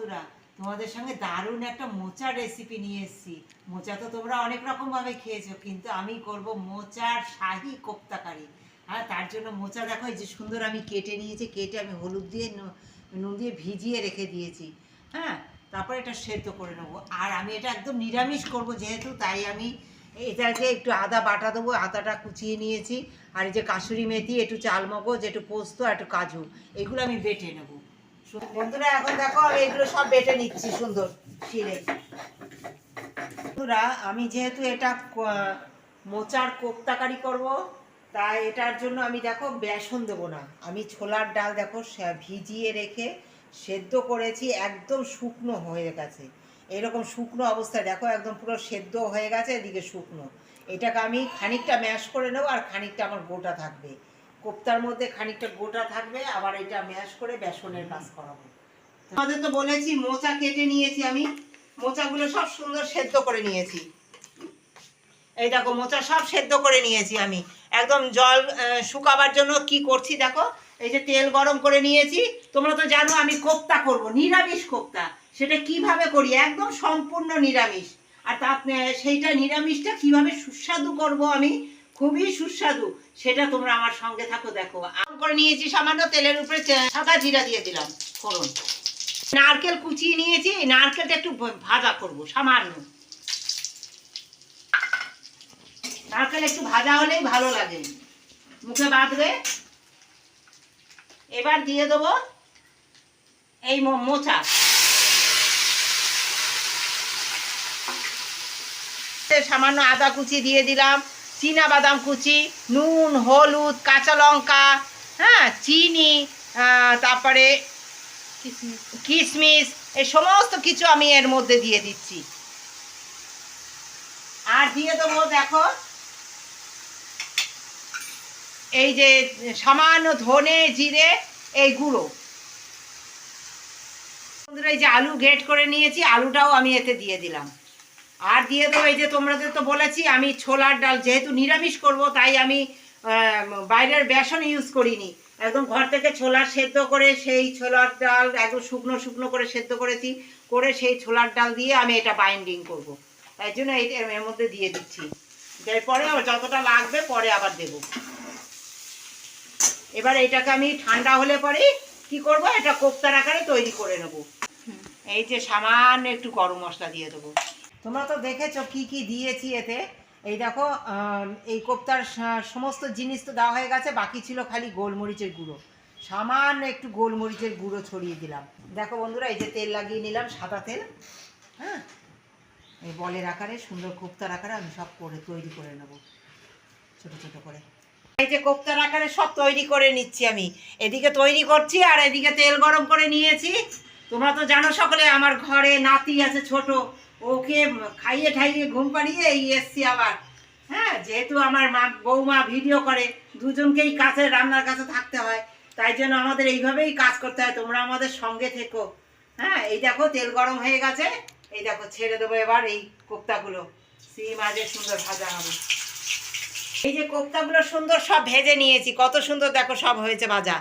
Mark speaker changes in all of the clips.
Speaker 1: বন্ধুরা, তোমাদের সঙ্গে দারুণ একটা মোচার রেসিপি নিয়ে এসেছি। মোচা তো তোমরা অনেক রকম ভাবে খেয়েছো, কিন্তু আমি করব মোচার শাহি কোপ্তাকারি। হ্যাঁ তার জন্য মোচা দেখো, এই যে সুন্দর আমি কেটে নিয়েছি, কেটে আমি হলুদ দিয়ে নুন- দিয়ে ভিজিয়ে রেখে দিয়েছি। হ্যাঁ তারপরে এটা সেদ্ধ করে নেব। আর আমি এটা একদম নিরামিষ করব যেহেতু, তাই আমি এটাকে একটু আদা বাটা দেবো, আদাটা কুচিয়ে নিয়েছি। আর এই যে কাসুরি মেথি, একটু চালমগজ, একটু পোস্ত, আর একটু কাজু, এগুলো আমি বেটে নেব। বন্ধুরা, এখন দেখো আমি এগুলো সব বেটে নিচ্ছি সুন্দর শিলে। বন্ধুরা, আমি যেহেতু এটা মোচার কোপ্তাকারি করব, তাই এটার জন্য আমি দেখো বেসন দেবো না। আমি ছোলার ডাল দেখো ভিজিয়ে রেখে সেদ্ধ করেছি, একদম শুকনো হয়ে গেছে। এরকম শুকনো অবস্থায় দেখো, একদম পুরো সেদ্ধ হয়ে গেছে, এদিকে শুকনো। এটাকে আমি খানিকটা ম্যাশ করে নেব আর খানিকটা আমার গোটা থাকবে। কোপ্তার মধ্যে খানিকটা গোটা থাকবে, আবার এটা ম্যাশ করে বেসনের কাজ করাবো। আমাদের তো বলেছি, মোচা কেটে নিয়েছি আমি। মোচাগুলো সব সুন্দর সেদ্ধ করে নিয়েছি। এই দেখো, মোচা সব সেদ্ধ করে নিয়েছি আমি। একদম জল শুকাবার জন্য কি করছি দেখো? এই যে তেল গরম করে নিয়েছি। তোমরা তো জানো আমি কোপ্তা করব, নিরামিষ কোপ্তা। সেটা কীভাবে করি? একদম সম্পূর্ণ নিরামিষ। আর তা সেইটা নিরামিষটা কীভাবে সুস্বাদু করব আমি? খুবই সুস্বাদু। সেটা তোমরা আমার সঙ্গে থাকো, দেখো। আম করে নিয়েছি সামান্য তেলের উপরে সাদা জিরা দিয়ে দিলাম, ফোড়ন। নারকেল কুচিয়ে নিয়েছি নারকেলটা একটু ভাজা করব, সামান্য। নারকেল একটু ভাজা হলেই ভালো লাগে। মুখে বাঁধবে। এবার দিয়ে দেবো এই মোচা। সামান্য আদা কুচি দিয়ে দিলাম। বাদাম কুচি নুন হলুদ কাঁচা লঙ্কা হ্যাঁ চিনি তারপরে কিশমিশ এই সমস্ত কিছু আমি এর মধ্যে দিয়ে দিচ্ছি। আর দিয়ে দেবো দেখো এই যে সামান্য ধনে জিরে এই গুঁড়ো। বন্ধুরা এই যে আলু গ্রেট করে নিয়েছি আলুটাও আমি এতে দিয়ে দিলাম। আর দিয়ে দেবো এই যে তোমাদের তো বলেছি আমি ছোলার ডাল যেহেতু নিরামিষ করব তাই আমি বাইরের বেসন ইউজ করিনি। একদম ঘর থেকে ছোলার সেদ্ধ করে সেই ছোলার ডাল একদম শুকনো শুকনো করে সেদ্ধ করেছি করে সেই ছোলার ডাল দিয়ে আমি এটা বাইন্ডিং করব। তাই জন্য এই এর মধ্যে দিয়ে দিচ্ছি। এরপরে যতটা লাগবে পরে আবার দেব। এবার এটাকে আমি ঠান্ডা হলে পরে কি করব এটা কোপ্তার আকারে তৈরি করে নেব। এই যে সামান্য একটু গরম মশলা দিয়ে দেবো। তোমরা তো দেখেছ কি কি দিয়েছি এতে। এই দেখো এই কোপ্তার সমস্ত জিনিস তো দেওয়া হয়ে গেছে, বাকি ছিল খালি গোলমরিচের গুঁড়ো। সামান্য একটু গোলমরিচের গুঁড়ো ছড়িয়ে দিলাম। দেখো বন্ধুরা, এই যে তেল লাগিয়ে নিলাম, সাদা তেল। হ্যাঁ? এই বলের আকারে, সুন্দর কোপ্তার আকারে আমি সব করে, তৈরি করে নেব। ছোট ছোট করে। এই যে কোপ্তার আকারে সব তৈরি করে নিচ্ছি আমি। এদিকে তৈরি করছি আর এদিকে তেল গরম করে নিয়েছি। তোমরা তো জানো সকলে, আমার ঘরে নাতি আছে ছোট। ওকে খাইয়ে ঠাইয়ে ঘুম পাড়িয়ে এই এসছি আবার। হ্যাঁ যেহেতু আমার মা, বৌমা ভিডিও করে, দুজনকেই কাছে, রান্নার কাছে থাকতে হয়। তাই জন্য আমাদের এইভাবেই কাজ করতে হয়, তোমরা আমাদের সঙ্গে থেকো। হ্যাঁ এই দেখো, তেল গরম হয়ে গেছে। এই দেখো, ছেড়ে দেবো এবার এই কোপ্তাগুলো। সিম আজে সুন্দর ভাজা হবে। এই যে কোপ্তাগুলো সুন্দর সব ভেজে নিয়েছি, কত সুন্দর দেখো সব হয়েছে ভাজা।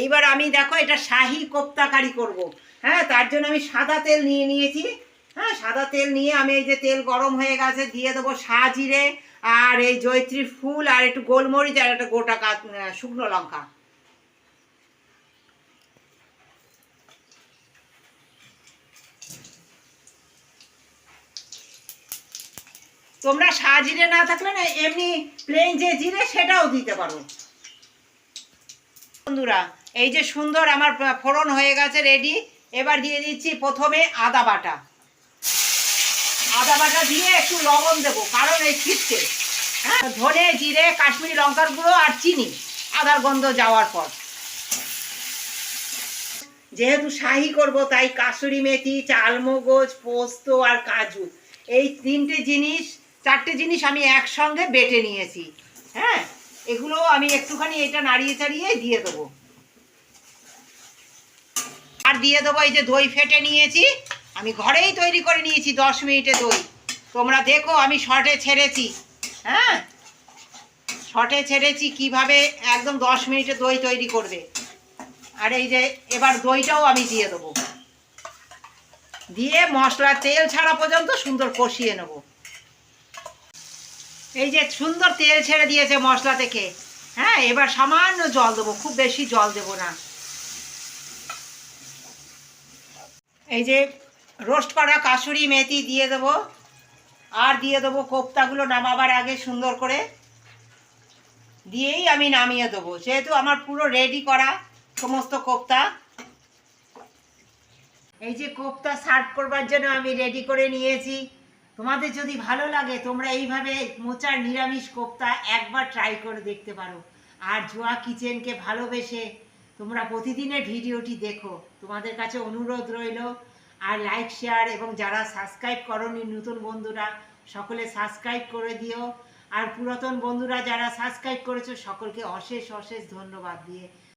Speaker 1: এইবার আমি দেখো, এটা শাহি কোপ্তা কারি করব। হ্যাঁ তার জন্য আমি সাদা তেল নিয়ে নিয়েছি। হ্যাঁ সাদা তেল নিয়ে আমি এই যে তেল গরম হয়ে গেছে, দিয়ে দেবো সাজিরে, আর এই জয়ত্রীর ফুল আর একটু গোলমরিচ আর একটা গোটা শুকনো লঙ্কা। তোমরা সাজিরে না থাকলে না, এমনি প্লেন যে জিরে সেটাও দিতে পারো। বন্ধুরা, এই যে সুন্দর আমার ফোড়ন হয়ে গেছে রেডি এবার দিয়ে দিচ্ছি প্রথমে আদা বাটা। আদা বাটা দিয়ে একটু লবণ দেবো, কারণ এই শীতকে। হ্যাঁ? ধনে, জিরে, কাশ্মীরি লঙ্কার গুঁড়ো আর চিনি, আদার গন্ধ যাওয়ার পর। যেহেতু শাহি করব, তাই কাসুরি মেথি, চালমগজ, পোস্ত আর কাজু, এই তিনটে জিনিস, চারটে জিনিস আমি একসঙ্গে বেটে নিয়েছি। হ্যাঁ? এগুলো আমি একটুখানি এটা নাড়িয়ে চাড়িয়ে দিয়ে দেবো। আর দিয়ে দেবো এই যে দই ফেটে নিয়েছি। আমি ঘরেই তৈরি করে নিয়েছি দশ মিনিটে দই। তোমরা দেখো আমি শর্টে ছেড়েছি। হ্যাঁ? শর্টে ছেড়েছি কীভাবে একদম দশ মিনিটে দই তৈরি করবে। আর এই যে এবার দইটাও আমি দিয়ে দেবো। দিয়ে মশলা তেল ছাড়া পর্যন্ত সুন্দর কষিয়ে নেব। এই যে সুন্দর তেল ছেড়ে দিয়েছে মশলা থেকে। হ্যাঁ এবার সামান্য জল দেবো, খুব বেশি জল দেবো না। এই যে রোস্ট করা কাসুরি মেথি দিয়ে দেবো। আর দিয়ে দেবো কোপ্তাগুলো নামাবার আগে সুন্দর করে। দিয়েই আমি নামিয়ে দেবো। যেহেতু আমার পুরো রেডি করা সমস্ত কোপ্তা। এই যে কোপ্তা সার্ভ করবার জন্য আমি রেডি করে নিয়েছি। তোমাদের যদি ভালো লাগে, তোমরা এইভাবে মোচার নিরামিষ কোপ্তা একবার ট্রাই করে দেখতে পারো। আর জোয়া কিচেনকে ভালোবেসে তোমরা প্রতিদিনের ভিডিওটি দেখো। তোমাদের কাছে অনুরোধ রইল। আর লাইক শেয়ার এবং যারা সাবস্ক্রাইব করনি, নতুন বন্ধুরা, সকলে সাবস্ক্রাইব করে দিও। আর পুরাতন বন্ধুরা যারা সাবস্ক্রাইব করেছ, সকলকে অশেষ অশেষ ধন্যবাদ দিয়ে